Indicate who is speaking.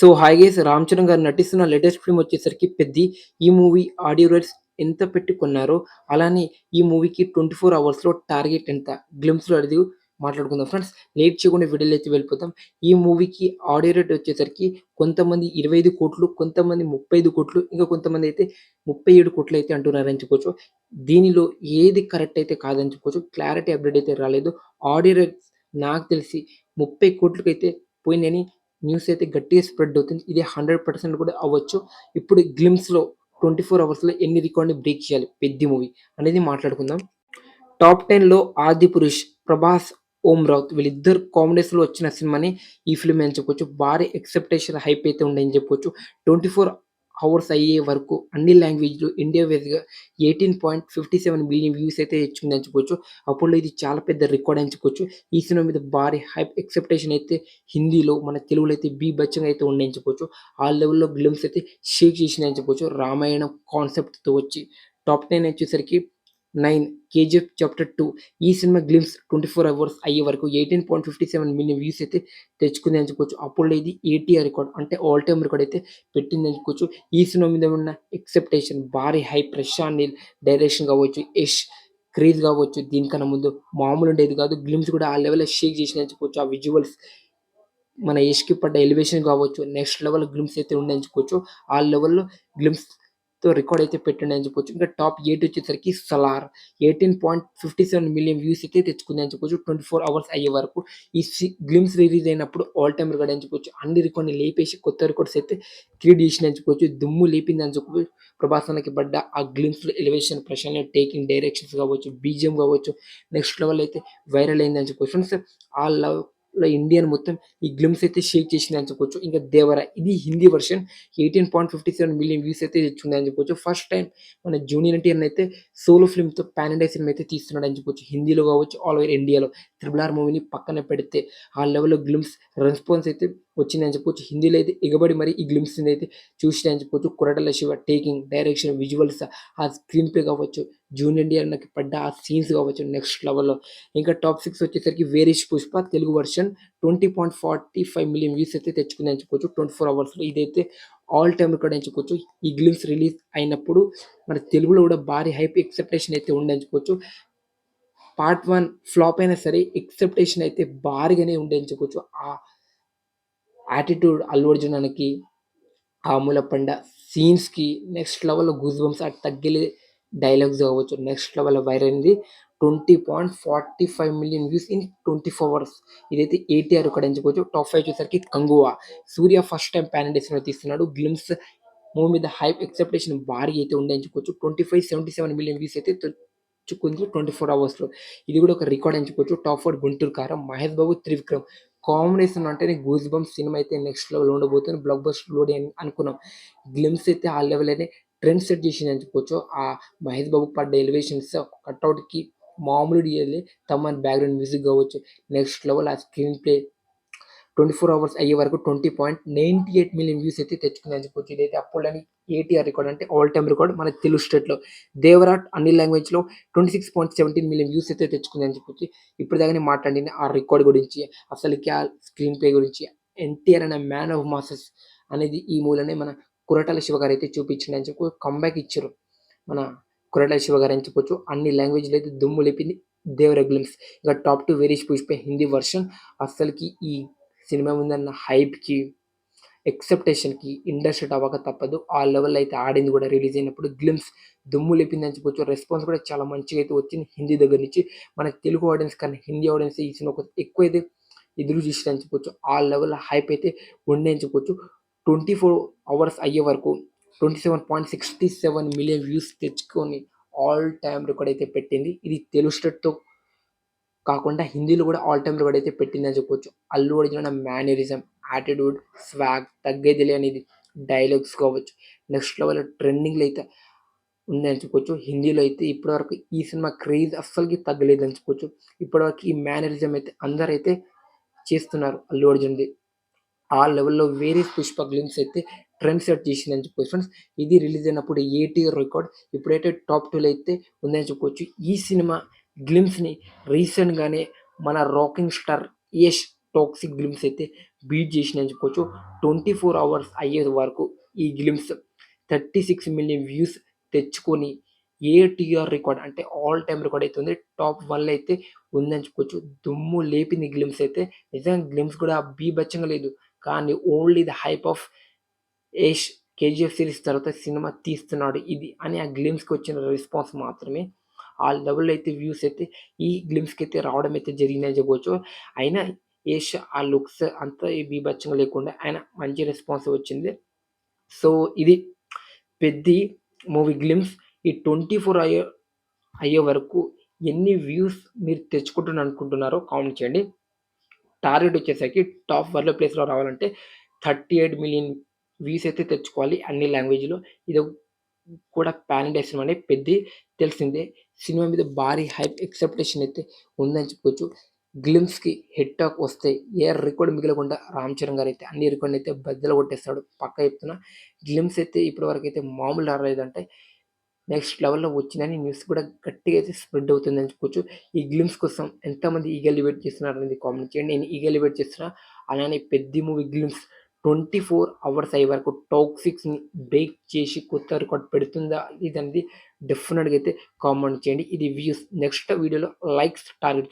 Speaker 1: So hi guys Ram Charan garu నటిస్తున్న latest film వచ్చేసరికి పెద్ది. ఈ మూవీ ఆడియో రైట్స్ ఎంత పెట్టుకున్నారో అలానే ఈ మూవీకి ట్వంటీ ఫోర్ అవర్స్లో టార్గెట్ ఎంత? గ్లిమ్స్లో అడిగి మాట్లాడుకుందాం ఫ్రెండ్స్. లేట్ చేయకుండా వీడియోలు అయితే వెళ్ళిపోతాం. ఈ మూవీకి ఆడియో రేట్ వచ్చేసరికి కొంతమంది ఇరవై ఐదు కోట్లు కొంతమంది ముప్పై ఐదు కోట్లు ఇంకా కొంతమంది అయితే ముప్పై ఏడు కోట్లు అయితే అంటున్నారని చెప్పుకోవచ్చు దీనిలో ఏది కరెక్ట్ అయితే కాదని చెప్పుకోవచ్చు క్లారిటీ అప్డేట్ అయితే రాలేదు. ఆడియో రేట్ నాకు తెలిసి ముప్పై కోట్లకైతే పోయిందని న్యూస్ అయితే గట్టిగా స్ప్రెడ్ అవుతుంది. ఇది హండ్రెడ్ పర్సెంట్ కూడా అవ్వచ్చు. ఇప్పుడు గ్లిమ్స్లో ట్వంటీ ఫోర్ అవర్స్లో ఎన్ని రికార్డ్ని బ్రేక్ చేయాలి? పెద్ద మూవీ అనేది మాట్లాడుకుందాం. టాప్ టెన్లో ఆది పురుష్ ప్రభాస్ ఓం రావుత్ వీళ్ళిద్దరు కాంబినేషన్లో వచ్చిన సినిమాని ఈ ఫిల్మ్ అని చెప్పుకోవచ్చు భారీ ఎక్సెప్టేషన్ హైప్ అయితే ఉందని చెప్పుకోవచ్చు ట్వంటీ ఫోర్ అవర్స్ అయ్యే వరకు అన్ని లాంగ్వేజ్లు ఇండియా వైజ్గా eighteen point fifty seven billion views అయితే తెచ్చుకుంది అని అప్పుడు ఇది చాలా పెద్ద రికార్డ్ అని ఈ సినిమా మీద భారీ హైప్ ఎక్సెప్టేషన్ అయితే హిందీలో మన తెలుగులో అయితే బీ బచ్చంగా అయితే ఉండని ఆ లెవెల్లో గ్లిమ్స్ అయితే షేక్ చేసిందని చెప్పుకోవచ్చు రామాయణం కాన్సెప్ట్తో వచ్చి టాప్ టెన్ వచ్చేసరికి నైన్ కేజీఎఫ్ చాప్టర్ టూ. ఈ cinema glimpse twenty four hours అయ్యే వరకు eighteen point fifty seven million views అయితే తెచ్చుకుంది అని చెప్పుకోవచ్చు అప్పుడు ఇది ఏటీఆర్ రికార్డ్ అంటే ఆల్ టైమ్ రికార్డ్ అయితే పెట్టింది అని చెప్పుకోవచ్చు ఈ సినిమా మీద ఉన్న ఎక్సెప్టేషన్ భారీ హై ప్రశాంత్ నీల్ డైరెక్షన్ కావచ్చు యష్ క్రేజ్ కావచ్చు దీనికన్నా ముందు మామూలు ఉండేది కాదు. గ్లిమ్స్ కూడా ఆ లెవెల్లో షేక్ చేసిన చెప్పుకోవచ్చు ఆ విజువల్స్ మన యష్కి పడ్డ ఎలివేషన్ కావచ్చు నెక్స్ట్ లెవెల్ గ్లిమ్స్ అయితే ఉండని చెప్పుకోవచ్చు ఆ లెవెల్లో గ్లిమ్స్ రికార్డ్ అయితే పెట్టండి అని చెప్పొచ్చు. ఇంకా టాప్ ఎయిట్ వచ్చేసరికి Salaar eighteen point fifty seven million views అయితే తెచ్చుకుంది అని చెప్పొచ్చు. ట్వంటీ ఫోర్ అవర్స్ అయ్యే వరకు ఈ గ్లిమ్స్ రిలీజ్ అయినప్పుడు ఆల్ టైమ్ రికార్డ్ అని చెప్పొచ్చు. అన్ని రికార్డ్ని లేపేసి కొత్త రికార్డ్స్ అయితే క్రియేట్ చేసింది అని చెప్పొచ్చు. దుమ్ము లేపింది అని చెప్పి ప్రభాసానికి పడ్డ ఆ glimpse elevation Prashanth taking directions కావచ్చు బీజియం కావచ్చు నెక్స్ట్ లెవెల్ అయితే వైరల్ అయింది అని చెప్పొచ్చు. ఫ్రెండ్స్ ఆ లవ్ ఇండియన్ మొత్తం ఈ గ్లిమ్స్ అయితే షేక్ చేసింది అని చెప్పొచ్చు. ఇంకా దేవరా ఇది Hindi version eighteen point fifty seven million views అయితే తెచ్చింది అని చెప్పొచ్చు. ఫస్ట్ టైం మన జూనియర్ ఎన్టీఆర్ అయితే సోలో ఫిల్మ్తో పాన్ ఇండియా సినిమా అయితే తీస్తున్నాడు అని చెప్పొచ్చు. హిందీలో కావచ్చు ఆల్ ఓవర్ ఇండియాలో త్రిబుల్ ఆర్ మూవీని పక్కన పెడితే ఆ లెవెల్లో గ్లిమ్స్ రెస్పాన్స్ అయితే వచ్చిందని చెప్పొచ్చు. హిందీలో అయితే ఎగబడి మరి ఈ గ్లిమ్స్ అయితే చూసినాయని చెప్పొచ్చు. Koratala Siva taking direction visuals ఆ స్క్రీన్ ప్లే కావచ్చు. జూన్ ఇండియా నాకు పడ్డ ఆ సీన్స్ కావచ్చు నెక్స్ట్ లెవెల్లో ఇంకా టాప్ సిక్స్ వచ్చేసరికి వేరిష్ Pushpa Telugu version twenty point forty five million views అయితే తెచ్చుకుందని చెప్పొచ్చు. ట్వంటీ ఫోర్ అవర్స్లో ఇదైతే ఆల్ టైమ్ రికార్డ్ అని చెప్పొచ్చు. ఈ గ్లిమ్స్ రిలీజ్ అయినప్పుడు మన తెలుగులో కూడా భారీ హైప్ ఎక్సెప్టేషన్ అయితే ఉండని చెప్పొచ్చు. పార్ట్ వన్ ఫ్లాప్ అయినా సరే ఎక్సెప్టేషన్ అయితే భారీగానే ఉండే అని చెప్పొచ్చు. ఆ యాటిట్యూడ్ అల్లు అర్జునానికి ఆముల పండ సీన్స్కి నెక్స్ట్ లెవెల్ గూజ్ బంప్స్ అటు తగ్గిలే డైలాగ్స్ కావచ్చు. నెక్స్ట్ లెవెల్ వైర్ అయింది. Twenty point forty five million views in twenty four hours ఇదైతే ఏటీఆర్ ఇక్కడ ఎంచుకోవచ్చు top five చూసరికి Kanguva. Suriya first time pan India తీస్తున్నాడు. గ్లిమ్స్ మూవీ మీద హైప్ ఎక్సెప్టేషన్ భారీ అయితే ఉండే ఎంచుకోవచ్చు twenty five seventy seven million views అయితే తెచ్చుకుంది ట్వంటీ ఫోర్ అవర్స్లో ఇది కూడా ఒక రికార్డ్ ఎంచుకోవచ్చు top four Guntur Karam. Mahesh Babu Trivikram. Combination అంటేనే గూజ్ బంప్ సినిమా అయితే నెక్స్ట్ లెవెల్ ఉండబోతుంది. బ్లాక్ బస్ట్ లోడ్ అని అనుకున్నాం. గ్లిమ్స్ అయితే ఆ లెవెల్ అయితే ట్రెండ్ సెట్ చేసింది అని చెప్పొచ్చు. ఆ మహేష్ బాబు పడ్డ ఎలివేషన్స్ కట్అవుట్కి మామూలు డిఎల్ఏ తమ బ్యాక్గ్రౌండ్ మ్యూజిక్ కావచ్చు. నెక్స్ట్ లెవెల్ ఆ screen play twenty four hours అయ్యే వరకు twenty point ninety eight million views అయితే తెచ్చుకుంది అని చెప్పొచ్చు. ఇదైతే అప్పుడని ఏటీఆర్ రికార్డ్ అంటే ఆల్ టైమ్ రికార్డ్ మన తెలుగు స్టేట్లో దేవరాట్ అన్ని లాంగ్వేజ్లో twenty six point seventeen million views అయితే తెచ్చుకుందని అని చెప్పొచ్చు. ఇప్పుడు దాకానే మాట్లాడింది ఆ రికార్డ్ గురించి అసలుకి ఆ స్క్రీన్ ప్లే గురించి ఎన్టీఆర్ అనే మ్యాన్ ఆఫ్ మాసెస్ అనేది ఈ మూలనే మన కురటాల శివ గారు అయితే చూపించింది అని చెప్పి కంబ్యాక్ ఇచ్చారు మన కురటాల శివ గారు అని చెప్పొచ్చు. అన్ని లాంగ్వేజ్లో అయితే దుమ్ము లేపింది దేవరగ్లిమ్స్ ఇక టాప్ టు వెరీష్ పుష్పే హిందీ వర్షన్ అస్సలకి ఈ సినిమా ముందన్న హైప్కి ఎక్సెప్టేషన్కి ఇండస్ట్రీ అవ్వక తప్పదు. ఆ లెవెల్ అయితే ఆడింది కూడా రిలీజ్ అయినప్పుడు. గ్లిమ్స్ దుమ్ము లేపిందని చెప్పొచ్చు. రెస్పాన్స్ కూడా చాలా మంచిగా అయితే వచ్చింది హిందీ దగ్గర నుంచి. మన తెలుగు ఆడియన్స్ కన్నా హిందీ ఆడియన్స్ ఈ సినిమా ఎక్కువ అయితే ఎదురు చూసి చెప్పొచ్చు. ఆ లెవెల్ హైప్ అయితే ఉండే అని చెప్పొచ్చు. ట్వంటీ ఫోర్ అవర్స్ అయ్యే వరకు twenty seven point sixty seven million views తెచ్చుకొని ఆల్ టైమ్ రికార్డ్ అయితే పెట్టింది. ఇది తెలుగు స్టేట్తో కాకుండా హిందీలో కూడా ఆల్ టైమ్ రికార్డ్ అయితే పెట్టిందని చెప్పొచ్చు. Allu Arjun mannerism attitude swag తగ్గేదిలే అనేది డైలాగ్స్ కావచ్చు. నెక్స్ట్ లెవెల్ ట్రెండింగ్లో అయితే ఉందని చెప్పొచ్చు. హిందీలో అయితే ఇప్పటివరకు ఈ సినిమా క్రేజ్ అస్సలకి తగ్గలేదు అని చెప్పొచ్చు. ఇప్పటివరకు ఈ మేనరిజం అయితే అందరైతే చేస్తున్నారు అల్లు అర్జున్ది. ఆ లెవెల్లో వేరే పుష్ప గ్లిమ్స్ అయితే ట్రెండ్ సెట్ చేసిందని చెప్పుకోవచ్చు ఫ్రెండ్స్ ఇది రిలీజ్ అయినప్పుడు ఏటీ రికార్డ్ ఇప్పుడైతే టాప్ టూలో అయితే ఉందని చెప్పుకోవచ్చు ఈ సినిమా గ్లిమ్స్ని రీసెంట్గానే మన rocking star Yash Toxic glimpse అయితే బీట్ చేసిందని చెప్పుకోవచ్చు. 24 అవర్స్ అయ్యే వరకు ఈ గ్లిమ్స్ 36 మిలియన్ వ్యూస్ తెచ్చుకొని ఏటీఆర్ రికార్డ్ అంటే ఆల్ టైమ్ రికార్డ్ అయితే ఉంది. టాప్ వన్లో అయితే ఉందని చెప్పుకోవచ్చు. దుమ్ము లేపింది గ్లిమ్స్ అయితే. నిజంగా గ్లిమ్స్ కూడా బీభచ్చంగా లేదు. కానీ only the hype of Yash KGF series తర్వాత సినిమా తీస్తున్నాడు ఇది అని ఆ గ్లిమ్స్‌కి వచ్చిన రెస్పాన్స్ మాత్రమే. ఆ లెవెల్‌లో అయితే వ్యూస్ అయితే ఈ గ్లిమ్స్‌కి అయితే రావడం అయితే జరిగిందని చెప్పవచ్చు అయినా ఏష్ ఆ లుక్స్ అంతా బీభత్సంగా లేకుండా ఆయన మంచి రెస్పాన్స్ వచ్చింది. సో ఇది పెద్ద మూవీ గ్లిమ్స్ ఈ 24 అయ్యే అయ్యే వరకు ఎన్ని వ్యూస్ మీరు తెచ్చుకుంటున్నారు అనుకుంటున్నారో కామెంట్ చేయండి. టార్గెట్ వచ్చేసరికి టాప్ వరల్డ్ ప్లేస్‌లో రావాలంటే 38 మిలియన్ వ్యూస్ అయితే తెచ్చుకోవాలి అన్ని లాంగ్వేజ్‌లో. ఇది కూడా ప్యాన్ ఇండియా సినిమానే తెలిసిందే. సినిమా మీద భారీ హైప్ ఎక్సెప్టేషన్ అయితే ఉందని చెప్పుకోవచ్చు. గ్లిమ్స్‌కి హెడ్ టాక్ వస్తే ఏ రికార్డ్ మిగలకుండా రామ్ చరణ్ గారు అయితే అన్ని రికార్డులు అయితే బద్దలు కొట్టేస్తాడు పక్క చెప్తున్నా. గ్లిమ్స్ అయితే ఇప్పటివరకైతే మామూలు రాలేదంటే నెక్స్ట్ లెవెల్‌లో వచ్చిందని న్యూస్ కూడా గట్టిగా అయితే స్ప్రెడ్ అవుతుందని చెప్పుకోవచ్చు. ఈ గ్లిమ్స్ కోసం ఎంతమంది ఈగర్‌లీ వెయిట్ చేస్తున్నారనేది కామెంట్ చేయండి. నేను ఈగల్ వెయిట్ చేస్తున్నా. అలానే పెద్ద మూవీ గ్లిమ్స్ 24 అవర్స్ అయ్యే వరకు టాక్సిక్స్‌ని బ్రేక్ చేసి కొత్త రికార్డ్ పెడుతుందా అనేది డిఫినెట్ అయితే కామెంట్ చేయండి. ఇది వ్యూస్ నెక్స్ట్ వీడియోలో లైక్స్ టార్గెట్